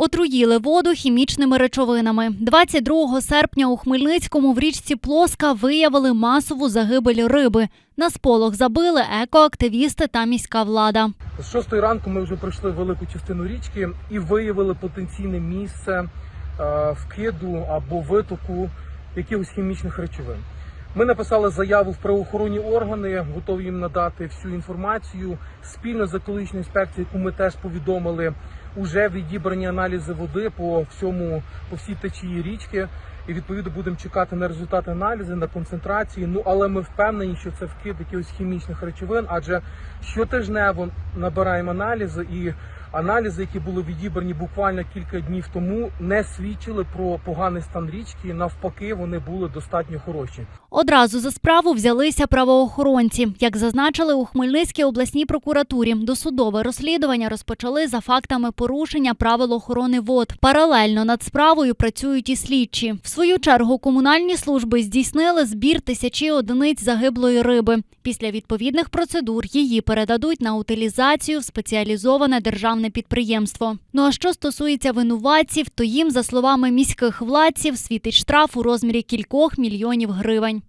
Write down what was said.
Отруїли воду хімічними речовинами. 22 серпня у Хмельницькому в річці Плоска виявили масову загибель риби. На сполох забили екоактивісти та міська влада. З 6 ранку ми вже пройшли велику частину річки і виявили потенційне місце е, вкиду або витоку якихось хімічних речовин. Ми написали заяву в правоохоронні органи, готові їм надати всю інформацію. Спільно з екологічною інспекцією, яку ми теж повідомили, уже відібрані аналізи води по всьому по всій течії річки. І відповідно будемо чекати на результати аналізу, на концентрації. Ну але ми впевнені, що це вкид якихось хімічних речовин, адже щотижнево набираємо аналізи, і аналізи, які були відібрані буквально кілька днів тому, не свідчили про поганий стан річки. Навпаки, вони були достатньо хороші. Одразу за справу взялися правоохоронці. Як зазначили у Хмельницькій обласній прокуратурі, досудове розслідування розпочали за фактами порушення правил охорони вод. Паралельно над справою працюють і слідчі. В свою чергу комунальні служби здійснили збір тисячі одиниць загиблої риби. Після відповідних процедур її передадуть на утилізацію в спеціалізоване державне підприємство. Ну а що стосується винуватців, то їм, за словами міських владців, світить штраф у розмірі кількох мільйонів гривень.